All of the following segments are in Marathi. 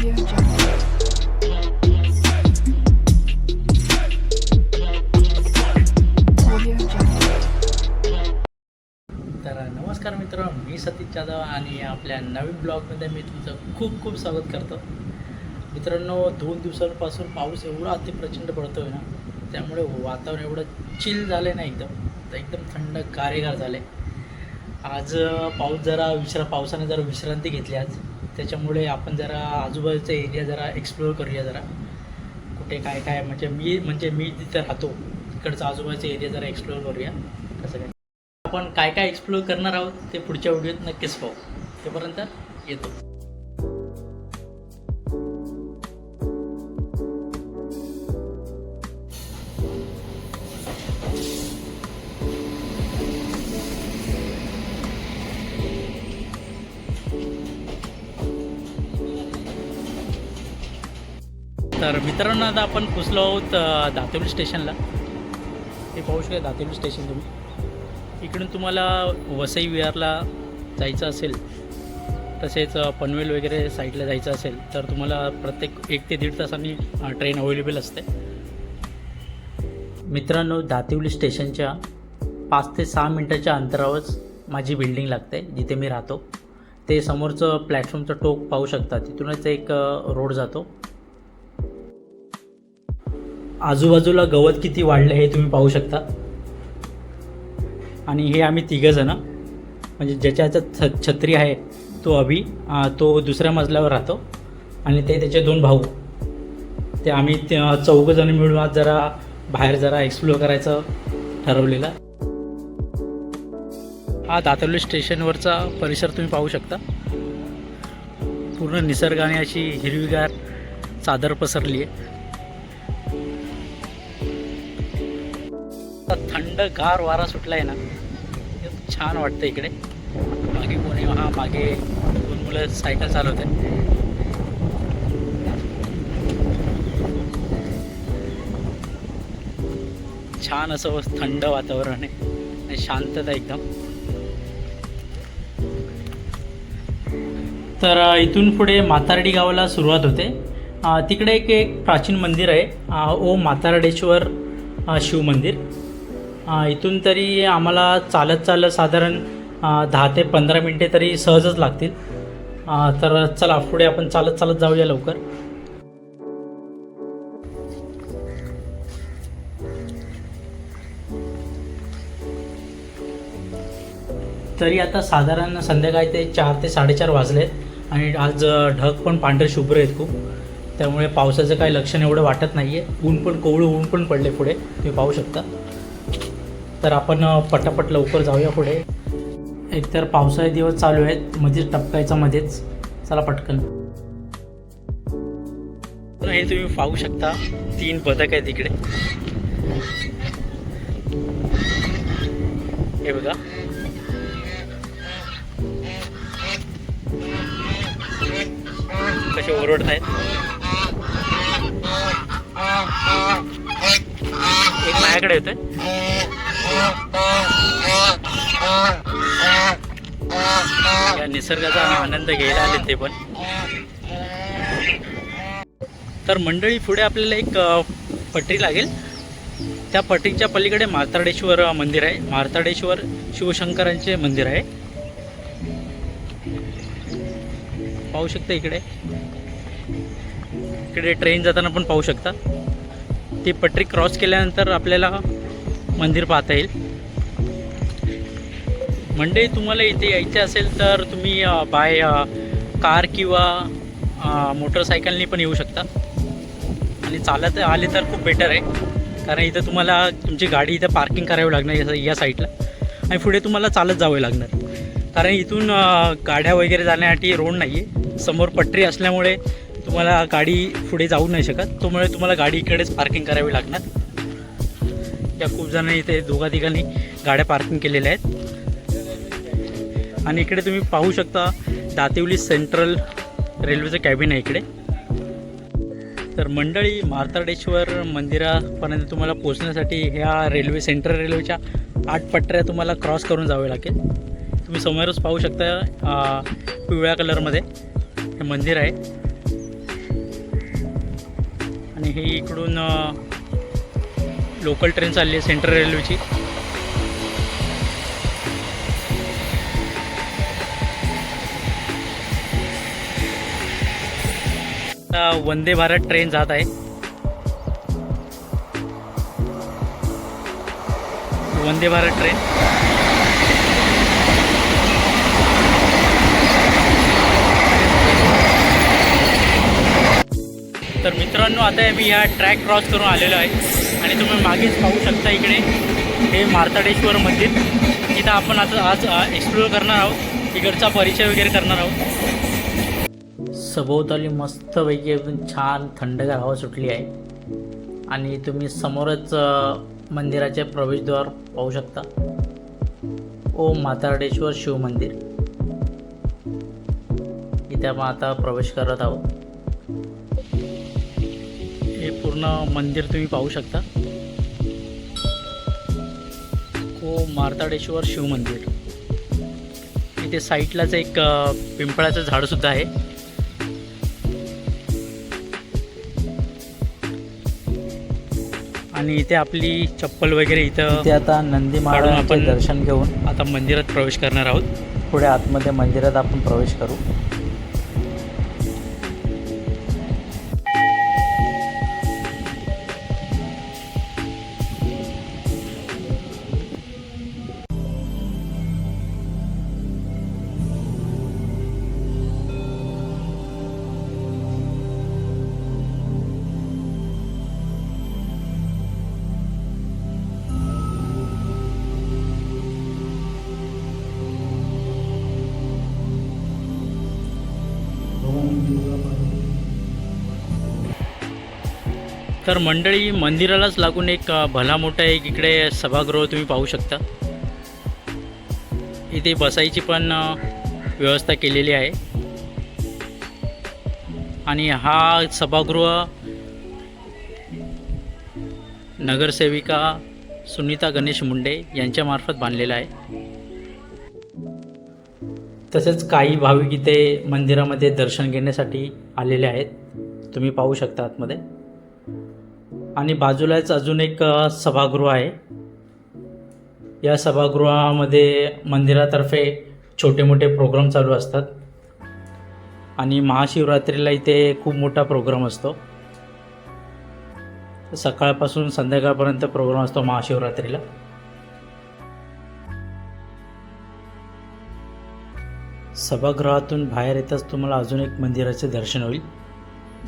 नमस्कार मित्र मी सतीश जाधव आणि आपल्या नवीन ब्लॉगमध्ये मी तुमचं खूप खूप स्वागत करतो. मित्रांनो दोन दिवसांपासून पाऊस एवढा अतिप्रचंड पडतो आहे ना त्यामुळे वातावरण एवढं चिल झालं ना एकदम तर एकदम थंड गारेगार झाले आज पाऊस जरा विश्रा पावसाने जरा विश्रांती घेतली आज. त्याच्यामुळे आपण जरा आजूबाजूचा एरिया जरा एक्सप्लोअर करूया जरा. कुठे काय काय म्हणजे मी म्हणजे मी जिथे राहतो तिकडचा आजूबाजूचा एरिया जरा एक्सप्लोअर करूया. कसं काय. आपण काय काय एक्सप्लोअर करणार आहोत ते पुढच्या व्हिडिओत नक्कीच पाहू. तोपर्यंत येतो. तर मित्रांनो आता आपण पोचलो आहोत दातेवली स्टेशनला. हे पाहू शकता दातेवली स्टेशन तुम्ही. इकडून तुम्हाला वसई विहारला जायचं असेल तसेच पनवेल वगैरे साईडला जायचं असेल तर तुम्हाला प्रत्येक एक ते दीड तासांनी ट्रेन अवेलेबल असते. मित्रांनो दातिवली स्टेशनच्या पाच ते सहा मिनटाच्या अंतरावरच माझी बिल्डिंग लागते जिथे मी राहतो. ते समोरचं प्लॅटफॉर्मचं टोक पाहू शकता तिथूनच एक रोड जातो. आजूबाजूला गवत किती वाढलं हे तुम्ही पाहू शकता. आणि हे आम्ही तिघंजणं म्हणजे ज्याच्या ह्याच्यात छ छत्री आहे तो अभि तो दुसऱ्या मजल्यावर राहतो. आणि ते त्याचे दोन भाऊ. ते आम्ही चौघजण मिळून आज जरा बाहेर जरा एक्सप्लोअर करायचं ठरवलेलं. हा दातर्ली स्टेशनवरचा परिसर तुम्ही पाहू शकता. पूर्ण निसर्गाने अशी हिरवीगार चादर पसरली आहे थंड गार वारा सुटलाय ना छान वाटतं इकडे. मागे कोणी हा मागे दोन मुलं सायकल चालवत आहे छान असं थंड वातावरण आहे आणि शांतता एकदम. तर इथून पुढे मातारडी गावाला सुरुवात होते. तिकडे एक एक प्राचीन मंदिर आहे. ओ ओम मातारडेश्वर शिव मंदिर. इथून तरी आम्हाला चालत चालत साधारण दहा ते पंधरा मिनटे तरी सहजच लागतील. तर चला पुढे आपण चालत चालत जाऊया लवकर. तरी आता साधारण संध्याकाळी ते चार ते साडेचार वाजले आणि आज ढग पण पांढरे शुभ्र आहेत खूप. त्यामुळे पावसाचं काही लक्षण एवढं वाटत नाही आहे ऊन पण कोवळं ऊन पण पडले पुढे. तुम्ही पाहू शकता. तर आपण पटापट लवकर जाऊया पुढे. एकतर पावसाळी दिवस चालू आहेत मध्येच टपकायचा मध्येच. चला पटकन. हे तुम्ही पाहू शकता तीन पदक आहेत तिकडे हे बघा. कसे ओरडत आहेत. एक माझ्याकडे होतं या निसर्गाचा आनंद घ्यायला आले ते पण. तर मंडळी पुढे आपल्याला एक पटरी लागेल. त्या पटरीच्या पलीकडे मार्ताडेश्वर मंदिर आहे. मार्ताडेश्वर शिवशंकरांचे मंदिर आहे. पाहू शकता इकडे? इकडे ट्रेन जाताना पण पाहू शकता. ती पटरी क्रॉस केल्यानंतर आपल्याला मंदिर पाहता येईल. मंडळी तुम्हाला इथे यायचं असेल तर तुम्ही बाय कार किंवा मोटरसायकलने मोटरसायकलनी पण येऊ शकता. आणि चालत आले तर खूप बेटर आहे. कारण इथं तुम्हाला तुमची गाडी इथं पार्किंग करावी लागणार या या साईडला आणि पुढे तुम्हाला चालत जावे लागणार. कारण इथून गाड्या वगैरे जाण्यासाठी रोड नाही आहे समोर पटरी असल्यामुळे तुम्हाला गाडी पुढे जाऊ नाही शकत. त्यामुळे तुम्हाला गाडी इकडेच पार्किंग करावी लागणार. या खूप जणांनी इथे दोघा तिघांनी गाड्या पार्किंग केलेल्या आहेत. आणि इकडे तुम्ही पाहू शकता दातिवली सेंट्रल रेल्वेचं कॅबिन आहे इकडे. तर मंडळी मार्ताडेश्वर मंदिरापर्यंत तुम्हाला पोचण्यासाठी ह्या रेल्वे सेंट्रल रेल्वेच्या आठ पटऱ्या तुम्हाला क्रॉस करून जावे लागेल. तुम्ही समोरच पाहू शकता पिवळ्या कलरमध्ये हे मंदिर आहे. आणि हे इकडून लोकल ट्रेन चालली आहे सेंट्रल रेल्वेची. आता वंदे भारत ट्रेन जात आहे. वंदे भारत ट्रेन. तर मित्रांनो आता मी ह्या ट्रॅक क्रॉस करून आलेलो आहे. आणि तुम्ही मागेच पाहू शकता इकडे हे मार्ताडेश्वर मंदिर. तिथं आपण आता आज एक्सप्लोर करणार आहोत. इकडचा परिचय वगैरे करणार आहोत. सभोवताली मस्तपैकी एकदम छान थंडगार हवा सुटली आहे. आणि तुम्ही समोरच मंदिराचे प्रवेशद्वार पाहू शकता. ओम म्हातारडेश्वर शिव मंदिर. इथे आपण आता प्रवेश करत आहोत. हे पूर्ण मंदिर तुम्ही पाहू शकता. ओम मारताडेश्वर शिव मंदिर. इथे साईडलाच एक पिंपळाचं झाडसुद्धा आहे. आणि इथे आपली चप्पल वगैरे इथं इथे आता नंदी महाराजांचे आपण- दर्शन घेऊन आता मंदिरात प्रवेश करणार आहोत. पुढे आतमध्ये मंदिरात आपण प्रवेश करू. तर मंडळी मंदिरालाच लागून एक भला मोठा एक इकडे सभागृह तुम्ही पाहू शकता. इथे बसायची पण व्यवस्था केलेली आहे. आणि हा सभागृह नगरसेविका सुनीता गणेश मुंडे यांच्यामार्फत बांधलेला आहे. तसेच काही भाविक इथे मंदिरामध्ये दर्शन घेण्यासाठी आलेले आहेत. तुम्ही पाहू शकता आतमध्ये. आणि बाजूलाच अजून एक सभागृह आहे. या सभागृहामध्ये मंदिरातर्फे छोटे मोठे प्रोग्राम चालू असतात. आणि महाशिवरात्रीला इथे खूप मोठा प्रोग्राम असतो. सकाळपासून संध्याकाळपर्यंत प्रोग्राम असतो महाशिवरात्रीला. सभागृहातून बाहेर येताच तुम्हाला अजून एक मंदिराचे दर्शन होईल.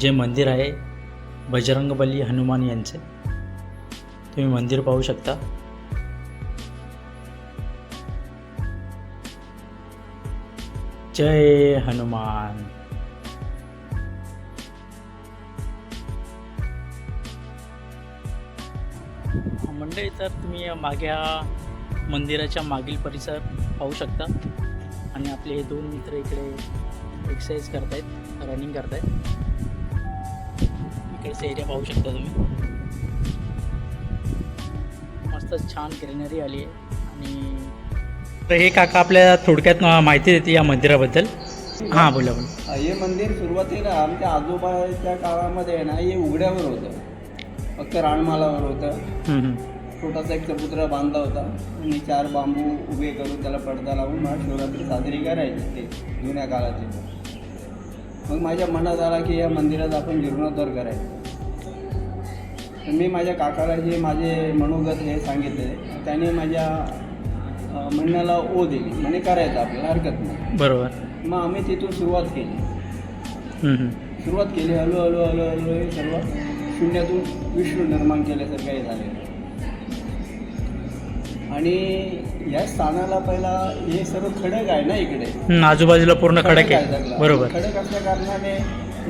जे मंदिर आहे बजरंगबली हनुमान यांचे. तुम्ही मंदिर पाहू शकता. जय हनुमान. मंडळी तर तुम्ही या मागे हा मंदिराच्या मागील परिसर पाहू शकता. आणि आपले हे दोन मित्र इकडे एक्सरसाइज करतायत रनिंग करतायत. इकडचा एरिया पाहू शकता तुम्ही. मस्त छान ग्रीनरी आली आहे. आणि तर हे काका आपल्या थोडक्यात माहिती देते या मंदिराबद्दल. हां बोला बोला. हे मंदिर सुरुवातीला आमच्या आजोबाच्या काळामध्ये आहे ना हे उघड्यावर होतं. फक्त रानमालावर होतं. छोटासा एक चबुतरा बांधला होता. आणि चार बांबू उभे करून त्याला पडदा लावून महाशिवरात्री साजरी करायची ते जुन्या काळाचे. मग माझ्या मनात आला की या मंदिरात आपण जीर्णोद्धार करायचा. मी माझ्या काकाला हे माझे मनोगत हे सांगितले. त्याने माझ्या म्हणण्याला ओ दिली. म्हणे करायचं आपल्याला हरकत नाही. बरोबर. मग आम्ही तिथून सुरुवात केली. सुरुवात केली हळू हळू हळू हळू हे सर्व शून्यातून विष्णू निर्माण केल्यासारखं हे झालेलं आणि या स्थानाला पहिला हे सर्व खडक आहे ना इकडे? आजूबाजूला पूर्ण खडक आहे. बरोबर. खडक असल्या कारणाने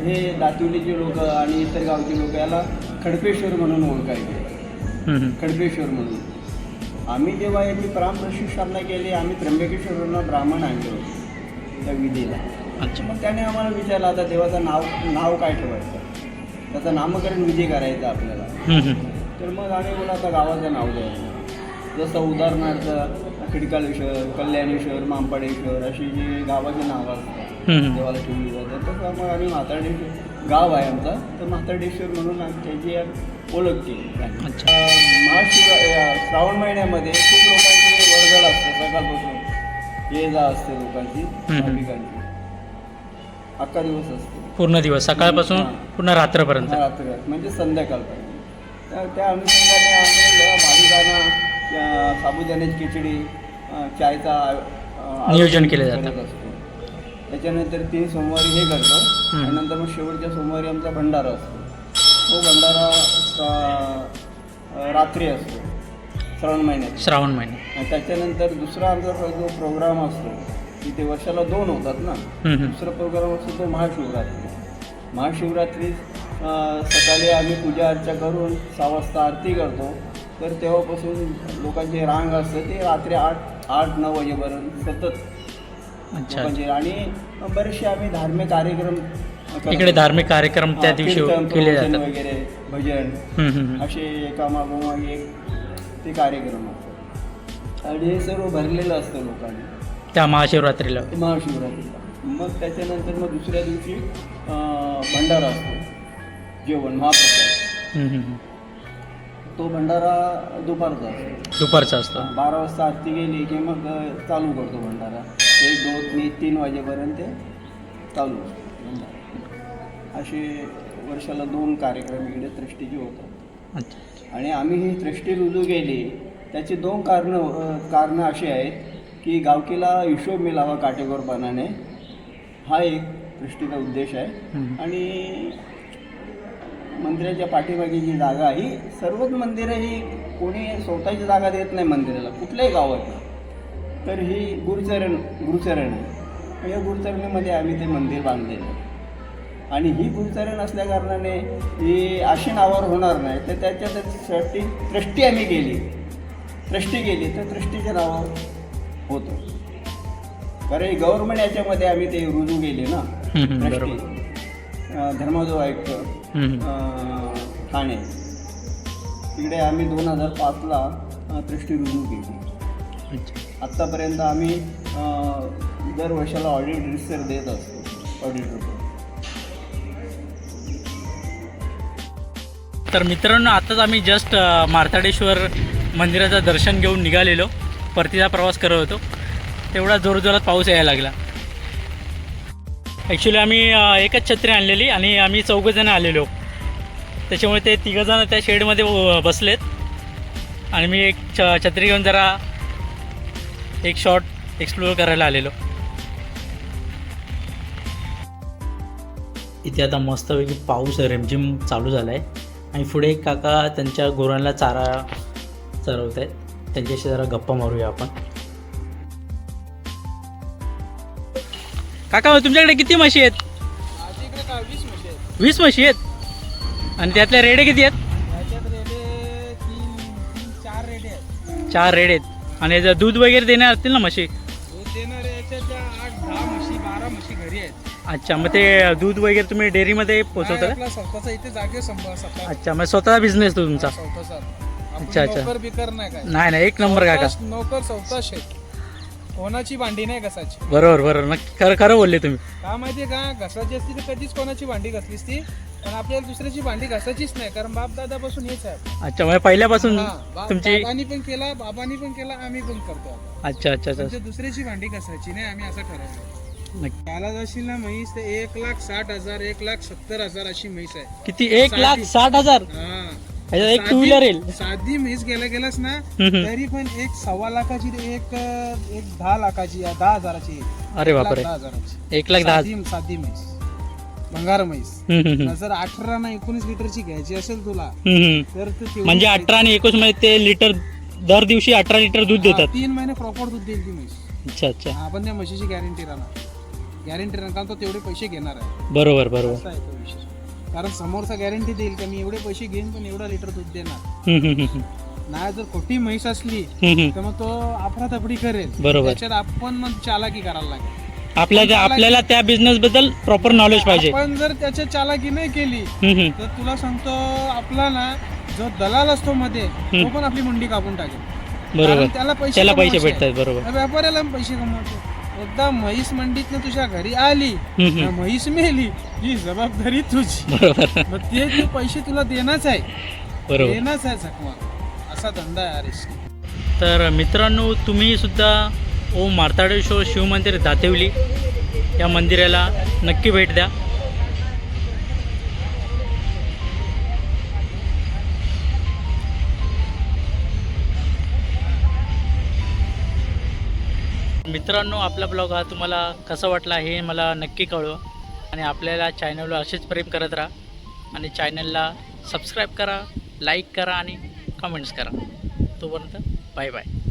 हे दातिवलीचे लोक आणि इतर गावचे लोक याला खडपेश्वर म्हणून ओळखायचे. खडपेश्वर म्हणून. आम्ही जेव्हा याची प्राण प्रशिक्षणा केली आम्ही त्र्यंबकेश्वरवरनं ब्राह्मण आणलो त्या विधीला. अच्छा. मग त्याने आम्हाला विचारलं आता देवाचं नाव नाव काय ठेवायचं? त्याचं नामकरण विधी करायचं आपल्याला. तर मग आम्ही बोला आता गावाचं नाव द्यायचं. जसं उदाहरणार्थ खिडकालेश्वर कल्याणेश्वर मांपाडेश्वर अशी जी गावाची नावं असतात. देवाला ठेवली जातात तसं मग आम्ही म्हाताडेश्वर गाव आहे आमचा तर म्हाताडेश्वर म्हणून आम- त्याची एक ओळख केली. अच्छा महाशिवरा श्रावण महिन्यामध्ये खूप लोकांची वर्दळ असते सकाळपासून ये जा असते लोकांची. भाविकांची अख्खा दिवस असते पूर्ण दिवस सकाळपासून. पूर्ण रात्रपर्यंत रात्र म्हणजे संध्याकाळपर्यंत तर त्या अनुषंगाने आम्ही भाविकांना साबुदाण्याची खिचडी चायचा नियोजन आयोजन केलं जातं. त्याच्यानंतर तीन सोमवारी हे करतो. आणि नंतर मग शेवटच्या सोमवारी आमचा भंडारा असतो. तो भंडारा सा- रात्री असतो. श्रावण महिन्यात. श्रावण महिने आणि त्याच्यानंतर दुसरा आमचा जो प्रोग्राम असतो तिथे वर्षाला दोन होतात ना. हम्म, हम्म. दुसरा प्रोग्राम असतो तो महाशिवरात्री. महाशिवरात्री अं, सकाळी आम्ही पूजा अर्चा करून सहा वाजता आरती करतो. तर तेव्हापासून लोकांची रांग असते. ते रात्री आठ आठ नऊ वाजेपर्यंत सतत अच्छा. लोकांची. आणि बरेचसे आम्ही धार्मिक कार्यक्रम. इकडे धार्मिक कार्यक्रम त्या दिवशी केले जातात. वगैरे भजन. असे एकामागोमाग एक ते कार्यक्रम असतात आणि हे सर्व भरलेलं असतं लोकांनी. त्या महाशिवरात्रीला. महाशिवरात्रीला. मग त्याच्यानंतर मग दुसऱ्या दिवशी भंडारा असतो. जेवण महाप्रसाद. तो भंडारा दुपारचा असतो. दुपारचा असतो. बारा वाजता आरती गेली की मग चालू करतो भंडारा. एक दोन तीन तीन वाजेपर्यंत ते चालू असतो असे वर्षाला दोन कार्यक्रम इकडे त्रिष्टीचे होतात. अच्छा. आणि आम्ही ही दृष्टी रुजू केली. त्याची दोन कारणं कारणं अशी आहेत की गावकीला हिशोब मिळावा काटेकोरपणाने हा एक दृष्टीचा उद्देश आहे. आणि मंदिराच्या पाठीमागे जी जागा आहे, ही सर्वच मंदिरं ही कोणी स्वतःची जागा देत नाही मंदिराला. कुठल्याही गावात. तर ही गुरुचरण गुरुचरण. आहे या गुरुचरणीमध्ये आम्ही ते मंदिर बांधलेलं आहे. आणि ही गुरुचरण असल्या कारणाने ही अशी नावावर होणार नाही. तर त्याच्यासाठी दृष्टी आम्ही केली दृष्टी केली तर दृष्टीच्या नावावर होतं. कारण गव्हर्नमेंट याच्यामध्ये आम्ही ते रुजू केले ना. अं, धर्माजो आयुक्त ठाणे. तिकडे आम्ही दोन हजार पाचला दृष्टी रुजू केली. अच्छा. आत्तापर्यंत आम्ही दर वर्षाला ऑडिट रिसर देत असतो. ऑडिट रिपोर्ट तर मित्रांनो आताच आम्ही जस्ट अ, मार्ताडेश्वर मंदिराचं दर्शन घेऊन निघालेलो. परतीचा प्रवास करत होतो. तेवढा जोरजोरात पाऊस यायला लागला. ॲक्च्युली आम्ही एकच छत्री आणलेली आणि आम्ही चौघंजणं आलेलो. त्याच्यामुळे ते तिघंजणं त्या शेडमध्ये बसलेत. आणि मी एक छ छत्री घेऊन जरा एक शॉट एक्सप्लोअर करायला आलेलो. इथे आता मस्तपैकी पाऊस रिमझिम चालू झाला आहे आणि पुढे एक काका त्यांच्या गुरांना चारा चरवत आहेत त्यांच्याशी जरा गप्पा मारूया आपण. काका तुमच्याकडे किती म्हशी आहेत? वीस म्हशी आहेत. आणि त्यातल्या रेडे किती आहेत. चार रेड आहेत. आणि याचं दूध वगैरे देणार असतील ना म्हशी? अच्छा मग ते दूध वगैरे तुम्ही डेअरीमध्ये पोहोचवता का? स्वतःचा इथे जागे संभाळ अच्छा मग स्वतःचा बिझनेस तो तुमचा. स्वतःचा. अच्छा, अच्छा. नोकर बिकर नाही काय? नाही नाही एक नंबर काका. स्वतः- नोकर स्वतः शेत. कोणाची भांडी नाही घसाची बरोबर बरोबर. नक्की खरं खरं बोलले तुम्ही. का माहितीये का? घसाची असती तर कधीच कोणाची भांडी घसलीस ती? पण आपल्याला दुसऱ्याची भांडी घसायचीच नाही कारण बाप दादापासून हेच आहे. अच्छा म्हणजे पहिल्यापासून हा, बा- तुमची दादानी पण केला बाबांनी पण केला आम्ही पण करतो. अच्छा अच्छा अच्छा. म्हणजे दुसऱ्याची भांडी घसायची नाही आम्ही असं ठरवलं. नक्की. त्याला जाशील ना म्हैस ते एक लाख साठ हजार एक लाख सत्तर हजार अशी म्हैस आहे. किती? एक लाख साठ हजार? हा. ह्याच्यात एक टू व्हीलर येईल. साधी म्हैस गेला गेलास ना हम्म. तरी पण एक सव्वा लाखाची ते एक एक दहा लाखाची दहा हजाराची. अरे एक लाख बापरे. दहा हजाराची. एक लाख दहा साधी साधी म्हैस भंगार म्हैस हम्म, हम्म, हम्म. जर अठरा ना एकोणीस लिटरची घ्यायची असेल तुला हम्म, हम्म. तर तू तेवढी म्हणजे. अठरा आणि एकोणीसमध्ये ते लिटर दर दिवशी अठरा लिटर दूध हा, देतात. तीन महिने प्रॉपर दूध देईल ती म्हैस अच्छा अच्छा. हा, आपण त्या म्हशीची गॅरंटी राहणार. गॅरंटी राहणार कारण तो तेवढे पैसे घेणार आहे. बरोबर बरोबर. असा आहे तो विषय. कारण समोरचा गॅरंटी देईल का मी एवढे पैसे घेईन पण एवढा लिटर दूध देणार. नाही जर खोटी म्हैस असली. तर मग तो अफरातफरी करेल बरोबर. त्याच्यात आपण मग चालाकी करायला लागेल आपल्या त्या- आपल्याला त्या बिझनेस बद्दल प्रॉपर नॉलेज पाहिजे आपण जर त्याच्यात चालाकी नाही केली हम्म, हम्म. तर तुला सांगतो आपला ना जो दलाल असतो मध्ये तो पण आपली मंडी कापून टाकेल बरोबर कारण त्याला पैसे त्याला पैसे कमवायचे भेटतात बरोबर. व्यापाऱ्याला पण पैसे कमवायचे एकदा म्हैस मंडीतनं तुझ्या घरी आली हम्म, हम्म. ना म्हैस मेली ही जबाबदारी तुझी. बरोबर. मग ते ते पैसे तुला देणंच आहे बरोबर. देणंच आहे चकवा असा धंदा आहे अरेश तर मित्रांनो तुम्ही सुद्धा ओम मार्ताडेश्वर शिवमंदिर दातेवली या मंदिराला नक्की भेट द्या. मित्रांनो आपला ब्लॉग हा तुम्हाला कसा वाटला हे मला नक्की कळवा. आणि आपल्याला चॅनलवर असेच प्रेम करत राहा. आणि चॅनलला सबस्क्राईब करा लाईक करा आणि कमेंट्स करा. तोपर्यंत बाय बाय